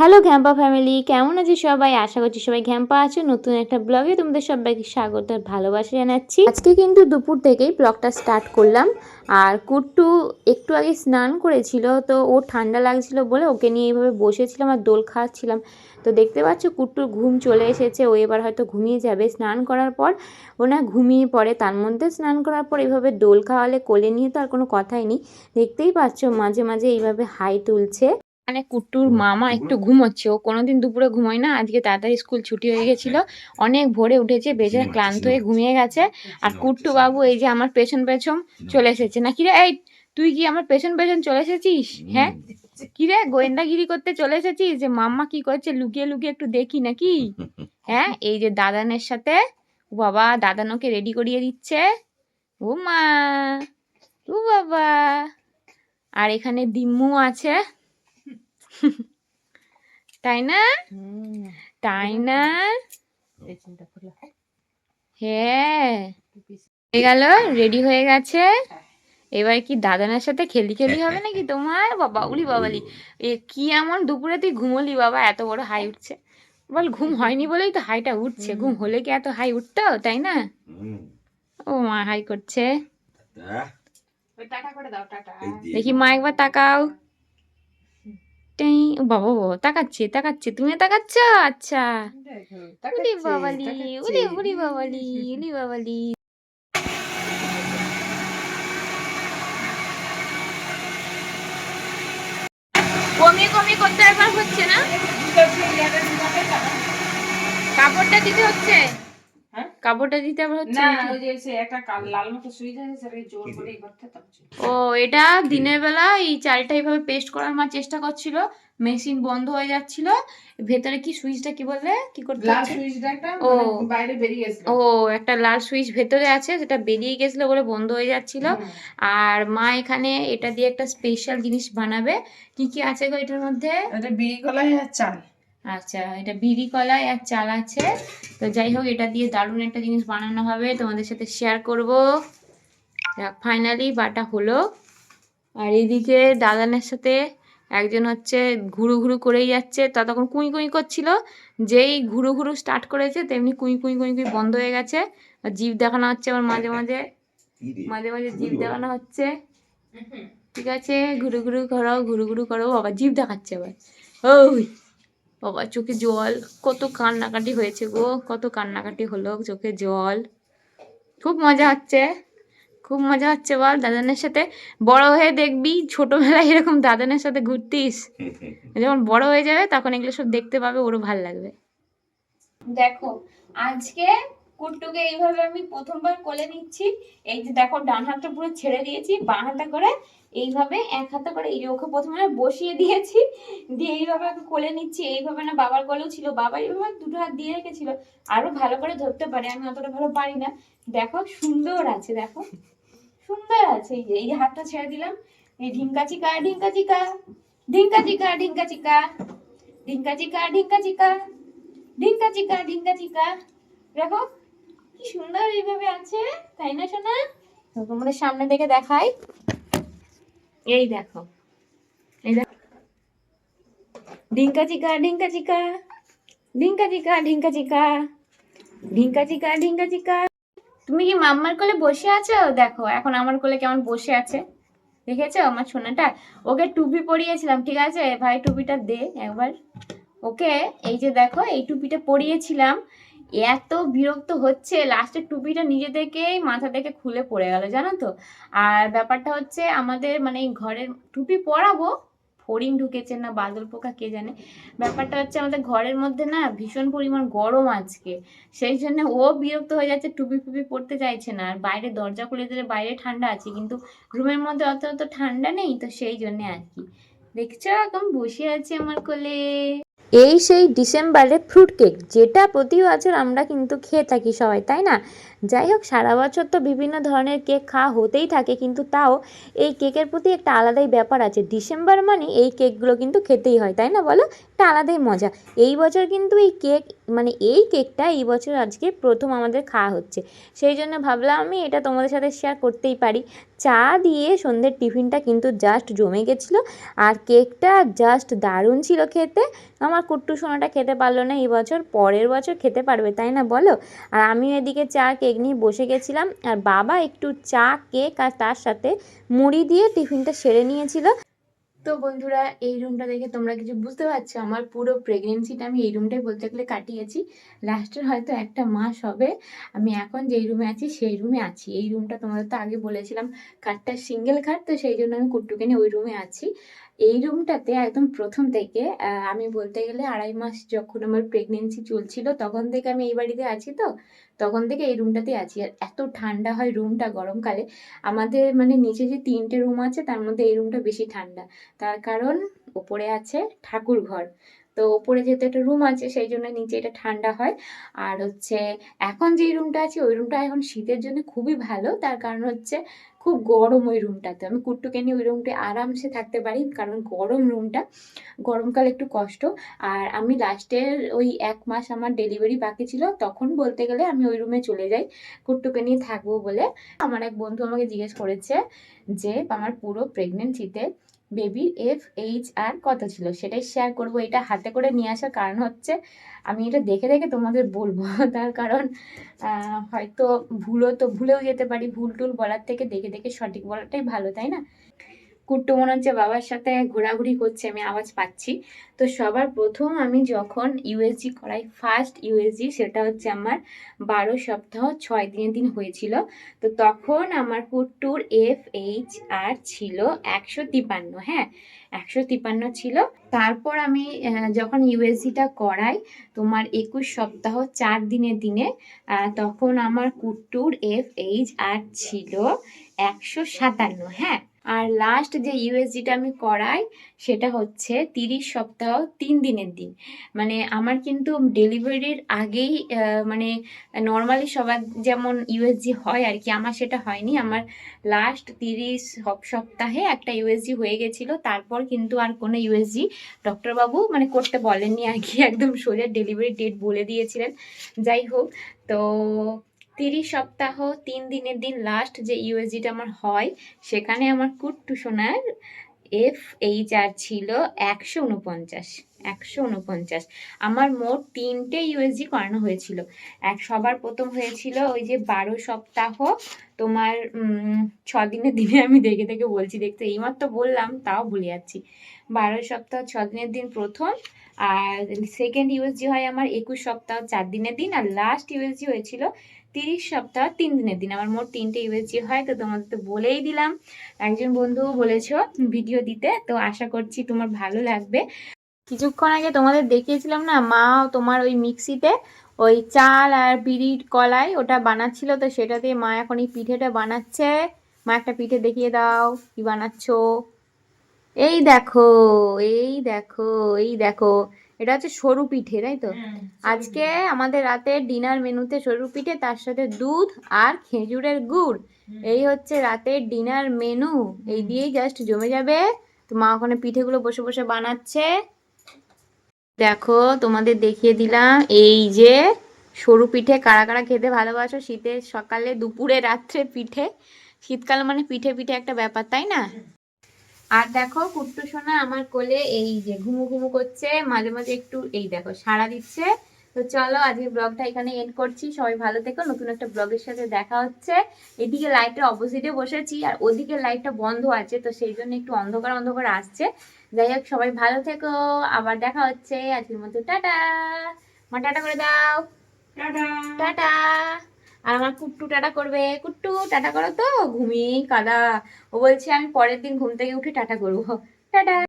Hello ঘ্যাম্পা family, কেমন আছে সবাই? আশা করছি সবাই ঘ্যাম্পা আছে। নতুন একটা ব্লগে তোমাদের সবাইকে স্বাগত আর ভালোবাসা জানাচ্ছি। আজকে কিন্তু দুপুর থেকেই ব্লগটা স্টার্ট করলাম। আর কুট্টু একটু আগে স্নান করেছিল, তো ও ঠান্ডা লাগছিল বলে ওকে নিয়ে এইভাবে বসেছিলাম আর দোল খাওয়াচ্ছিলাম। তো দেখতে পাচ্ছ কুট্টুর ঘুম চলে এসেছে, ও এবার হয়তো ঘুমিয়ে যাবে। স্নান করার পর ও না ঘুমিয়ে পড়ে, তার মধ্যে স্নান করার পর এইভাবে দোল খাওয়ালে কোলে নিয়ে তো আর কোনো কথাই নেই। দেখতেই পাচ্ছ মাঝে মাঝে এইভাবে হাই তুলছে। মানে কুট্টুর মামা একটু ঘুমোচ্ছে। ও কোনোদিন দুপুরে ঘুমোয় না আজকে তাড়াতাড়ি স্কুল ছুটি হয়ে গেছিল। অনেক ভোরে উঠেছে বেজার ক্লান্ত হয়ে ঘুমিয়ে গেছে। আর কুট্টু বাবু এই যে আমার পেছন পেছন চলে এসেছে। না কিরে এই তুই কি আমার পেছন পেছন চলে এসেছিস? হ্যাঁ? কিরে গোয়েন্দাগিরি করতে চলে এসেছিস? যে মাম্মা কি করছে লুকিয়ে লুকিয়ে একটু দেখি নাকি? হ্যাঁ এই যে দাদানের সাথে। বাবা দাদানোকে রেডি করিয়ে দিচ্ছে। ও মা ও বাবা। আর এখানে দিম্মু আছে। তাই না তাই না হ্যাঁ। হয়ে গেল রেডি হয়ে গেছে। এবার কি দাদানার সাথে খেলি খেলি হবে নাকি তোমার? বাবা উলি বাবালি। এ কি এমন দুপুরে তুই ঘুমোলি বাবা এত বড় হাই উঠছে। বল ঘুম হয়নি বলেই তো হাইটা উঠছে। ঘুম হলে কি এত হাই উঠতো তাই না? ও মা হাই করছে। দেখি মা একবার তাকাও। টেই, বাবা ও তাকাচ্ছে তাকাচ্ছে তুমি তাকাচ্ছ? আচ্ছা। উলি বাবালি উলি উলি বাবালি উলি বাবালি। কমিয়ে কমিয়ে করতে একবার হচ্ছে না? কাপড়টা দিতে হচ্ছে? কাপড়টা দিতে আবার হচ্ছে না ওই যে সে একটা লাল মতো সুইচ আছে সেটাকে জোর করে করতে ও এটা দিনের বেলা এই চালটা এইভাবে পেস্ট করার মা চেষ্টা করছিল মেশিন বন্ধ হয়ে যাচ্ছিল ভেতরে কি সুইচটা কি বললে কি করতে লাল সুইচটা একটা ও। মানে বাইরে বেরিয়ে গেছিল। ও একটা লাল সুইচ ভেতরে আছে সেটা বেরিয়ে গেছিল বলে বন্ধ হয়ে যাচ্ছিল। আর মা এখানে এটা দিয়ে একটা স্পেশাল জিনিস বানাবে। কি কি আছে গো এটার মধ্যে? এটা বিড়ি কলাই আর চাল। আচ্ছা এটা বিড়ি কলাই আর চাল আছে। তো যাই হোক, এটা দিয়ে দারুণ একটা জিনিস বানানো হবে। তোমাদের সাথে শেয়ার করব। ফাইনালি বাটা হলো। আর এইদিকে দাদানের সাথে একজন হচ্ছে ঘুরু ঘুরু করেই যাচ্ছে। ততক্ষণ কুঁই কুঁই করছিল। যেই ঘুরু ঘুরু স্টার্ট করেছে, তেমনি কুঁই কুঁই কুঁই কুঁই বন্ধ হয়ে গেছে। আর জিভ দেখানো হচ্ছে আবার মাঝে মাঝে। মাঝে মাঝে জিভ দেখানো হচ্ছে। ঠিক আছে, ঘুরু ঘুরু করো, ঘুরু ঘুরু করো। আবার জিভ দেখাচ্ছে আবার। ওই বাবা, চোখে জল, কত কান্নাকাটি হয়েছে গো, কত কান্নাকাটি হলো চোখে জল। খুব মজা হচ্ছে, খুব মজা হচ্ছে বল, দাদানের সাথে বড় হয়ে দেখবি, ছোটবেলায় এরকম দাদানের সাথে ঘুরতিস। যখন বড় হয়ে যাবে, তখন এগুলো সব দেখতে পাবে, ওরও ভালো লাগবে। দেখো, আজকে কুট্টুকে এইভাবে আমি প্রথমবার কোলে নিচ্ছি, এই যে দেখো ডান হাতটা পুরো ছেড়ে দিয়েছি, বাঁ হাতে করে এইভাবে এক হাতে করে এই ওকে প্রথমে বসিয়ে দিয়েছি, দিয়ে এইভাবে ওকে কোলে নিচ্ছি। এইভাবে না বাবার কোলেও ছিল, বাবা এইভাবে দুটো হাত দিয়ে রেখেছিল। আরও ভালো করে ধরতে পারে, আমি অতটা ভালো পারি না। দেখো সুন্দর আছে, দেখো। সুন্দর আছে, এই যে এই হাতটা ছেড়ে দিলাম। এই ঢিঙ্কা চিকা ঢিঙ্কা চিকা ঢিঙ্কা চিকা ঢিঙ্কা চিকা। ঢিঙ্কা চিকা ঢিঙ্কা চিকা ঢিঙ্কা চিকা ঢিঙ্কা চিকা। দেখো কি সুন্দর এইভাবে আছে, তাই না সোনা? তোমাদের সামনে থেকে দেখাই। এই দেখো। এই ঢিঙ্কা চিকা ঢিঙ্কা চিকা ঢিঙ্কা চিকা চিকা, ঢিঙ্কা চিকা ঢিঙ্কা চিকা। তুমি কি মাম্মার কোলে বসে আছো? দেখো, এখন আমার কোলে কেমন বসে আছে। দেখেছ আমার সোনাটা? ওকে টুপি পরিয়েছিলাম, ঠিক আছে? ভাই, টুপিটা দে একবার। ওকে, এই যে দেখো, এই টুপিটা পরিয়েছিলাম। এত বিরক্ত হচ্ছে লাস্টের টুপিটা নিজে থেকেই মাথা থেকে খুলে পড়ে গেল, জানো তো? আর ব্যাপারটা হচ্ছে আমাদের মানে ঘরের টুপি পরাবো, ফড়িং ঢুকেছে না, বাদল পোকা কে জানে? ব্যাপারটা হচ্ছে আমাদের ঘরের মধ্যে না ভীষণ পরিমাণ গরম আজকে, সেই জন্য ও বিরক্ত হয়ে যাচ্ছে, টুপি ফুপি পড়তে চাইছে না। আর বাইরে দরজা খুলে দিলে বাইরে ঠান্ডা আছে, কিন্তু রুমের মধ্যে অত অত ঠান্ডা নেই, তো সেই জন্যে আর কি। দেখছ? এখন বসে আছে আমার কোলে। এই সেই ডিসেম্বরে ফ্রুট কেক যেটা প্রতি বছর আমরা কিন্তু খেয়ে থাকি সবাই, তাই না? যাই হোক, সারা বছর তো বিভিন্ন ধরনের কেক খাওয়া হতেই থাকে, কিন্তু তাও এই কেকের প্রতি একটা আলাদাই ব্যাপার আছে। ডিসেম্বর মানে এই কেকগুলো কিন্তু খেতেই হয়, তাই না বলো? একটা আলাদাই মজা। এই বছর কিন্তু এই কেক মানে এই কেকটা এই বছর আজকে প্রথম আমাদের খাওয়া হচ্ছে। সেই জন্য ভাবলাম আমি এটা তোমাদের সাথে শেয়ার করতেই পারি। চা দিয়ে সন্ধ্যের টিফিনটা কিন্তু জাস্ট জমে গেছিল, আর কেকটা জাস্ট দারুণ ছিল খেতে। আমার কুট্টু সোনাটা খেতে পারল না, এই বছর পরের বছর খেতে পারবে, তাই না বলো? আর আমি এদিকে চা কেক নিয়ে বসে গেছিলাম আর বাবা একটু চা, কেক আর তার সাথে মুড়ি দিয়ে টিফিনটা সেরে নিয়েছিল। তো বন্ধুরা, এই রুমটা দেখে তোমরা কিছু বুঝতে পারছ? আমার পুরো প্রেগনেন্সিটা আমি এই রুমটাই বলতে গেলে কাটিয়েছি। লাস্টের হয়তো একটা মাস হবে। আমি এখন যেই রুমে আছি, সেই রুমে আছি। এই রুমটা তোমাদের তো আগে বলেছিলাম, খাটটা সিঙ্গেল খাট, তো সেই জন্য আমি কুট্টুকে নিয়ে ওই রুমে আছি। এই রুমটাতে একদম প্রথম থেকে আমি বলতে গেলে আড়াই মাস যখন আমার প্রেগনেন্সি চলছিল, তখন থেকে আমি এই বাড়িতে আছি তো, তখন থেকে এই রুমটাতে আছি। আর এত ঠান্ডা হয় রুমটা গরমকালে। আমাদের মানে নিচে যে তিনটে রুম আছে, তার মধ্যে এই রুমটা বেশি ঠান্ডা। তার কারণ ওপরে আছে ঠাকুর ঘর তো ওপরে যেহেতু একটা রুম আছে, সেই জন্য নিচে এটা ঠান্ডা হয়। আর হচ্ছে, এখন যে রুমটা আছে, ওই রুমটা এখন শীতের জন্য খুবই ভালো। তার কারণ হচ্ছে খুব গরম ওই রুমটাতে আমি কুট্টুকে নিয়ে ওই রুমটা আরামসে থাকতে পারি, কারণ গরম রুমটা গরমকাল একটু কষ্ট। আর আমি লাস্টের ওই এক মাস আমার ডেলিভারি বাকি ছিল, তখন বলতে গেলে আমি ওই রুমে চলে যাই কুট্টুকে নিয়ে থাকব বলে। আমার এক বন্ধু আমাকে জিজ্ঞেস করেছে যে, আমার পুরো প্রেগনেন্সিতে বেবির এফ এইচ আর কত ছিল? সেটাই শেয়ার করব। এটা হাতে করে নিয়ে আসার কারণ হচ্ছে, আমি এটা দেখে দেখে তোমাদের বলব। তার কারণ হয়তো ভুলও তো ভুলেও যেতে পারি। ভুল টুল বলার থেকে দেখে দেখে সঠিক বলাটাই ভালো, তাই না? কুট্টু মনে হচ্ছে বাবার সাথে ঘোরাঘুরি করছে আমি আওয়াজ পাচ্ছি। তো সবার প্রথম আমি যখন ইউএসজি করাই ফার্স্ট ইউএসজি সেটা হচ্ছে আমার বারো সপ্তাহ ছয় দিনের দিন হয়েছিল। তো তখন আমার কুট্টুর এফ এইচ আর ছিল একশো তিপান্ন হ্যাঁ একশো তিপান্ন ছিল। তারপর আমি যখন ইউএসজিটা করাই, তোমার একুশ সপ্তাহ চার দিনের দিনে তখন আমার কুট্টুর এফ এইচ আর ছিল একশো সাতান্ন হ্যাঁ। আর লাস্ট যে ইউএসজিটা আমি করাই, সেটা হচ্ছে তিরিশ সপ্তাহ, তিন দিনের দিন। মানে আমার কিন্তু ডেলিভারির আগেই মানে নর্মালি সবার যেমন ইউএসজি হয় আর কি, আমার সেটা হয়নি। আমার লাস্ট তিরিশ সপ্তাহে একটা ইউএসজি হয়ে গেছিল। তারপর কিন্তু আর কোনো ইউএসজি ডক্টরবাবু মানে করতে বলেননি আর কি, একদম সোজা ডেলিভারি ডেট বলে দিয়েছিলেন। যাই হোক, তো তিরিশ সপ্তাহ, তিন দিনের দিন লাস্ট যে ইউএসজিটা আমার হয়, সেখানে আমার কুট্টু সোনার এফ এইচ আর ছিল একশো উনপঞ্চাশ। একশো উনপঞ্চাশ আমার মোট তিনটে ইউএসজি করানো হয়েছিল। এক সবার প্রথম হয়েছিল ওই যে বারো সপ্তাহ। তোমার ছ দিনের দিনে আমি দেখে দেখে বলছি, দেখতে এইমাত্র বললাম, তাও ভুলে যাচ্ছি। বারো সপ্তাহ ছ দিনের দিন প্রথম, আর সেকেন্ড ইউএসজি হয় আমার একুশ সপ্তাহ চার দিনের দিন, আর লাস্ট ইউএসজি হয়েছিল তিরিশ সপ্তাহ তিন দিনের দিন। আমার মোট তিনটে ইউএসজি হয়, তো তোমাদের তো বলেই দিলাম। একজন বন্ধু বলেছ ভিডিও দিতে, তো আশা করছি তোমার ভালো লাগবে। কিছুক্ষণ আগে তোমাদের দেখিয়েছিলাম না মা তোমার ওই মিক্সিতে ওই চাল আর বিড়ির কলাই ওটা বানাচ্ছিল তো সেটা দিয়ে মা এখন এই পিঠেটা বানাচ্ছে। মা একটা পিঠে দেখিয়ে দাও কি বানাচ্ছো? এই দেখো এই দেখো এই দেখো এটা হচ্ছে সরু পিঠে তাই তো? আজকে আমাদের রাতে ডিনার মেনুতে সরু পিঠে তার সাথে দুধ আর খেজুরের গুড়। এই হচ্ছে রাতের ডিনার মেনু। এই দিয়েই জাস্ট জমে যাবে। তো মা ওখানে পিঠেগুলো বসে বসে বানাচ্ছে। দেখো, তোমাদের দেখিয়ে দিলাম। এই যে, সরু পিঠে কারা কারা খেতে ভালোবাসো শীতের সকালে, দুপুরে, রাত্রে পিঠে। শীতকাল মানে পিঠে পিঠে একটা ব্যাপার, তাই না? আর দেখো, কুট্টু সোনা আমার কোলে এই যে ঘুমু ঘুমু করছে, মাঝে মাঝে একটু, এই দেখো সারা দিচ্ছে। তো চলো আজকে ব্লগটা এখানে এন্ড করছি। সবাই ভালো থেকো। নতুন একটা ব্লগের সাথে দেখা হচ্ছে। এদিকে লাইটটা অপোজিটে বসেছি আর ওদিকে লাইটটা বন্ধ আছে তো সেই জন্য একটু অন্ধকার অন্ধকার আসছে। যাই হোক সবাই ভালো থেকো। আবার দেখা হচ্ছে। আজকের মতো টাটা। মা টাটা করে দাও। টাটা। টাটা। আর আমার কুট্টু টাটা করবে। কুট্টু টাটা করো তো। ঘুমিয়ে কাদা। ও বলছে আমি পরের দিন ঘুম থেকে উঠে টাটা করব। টাটা।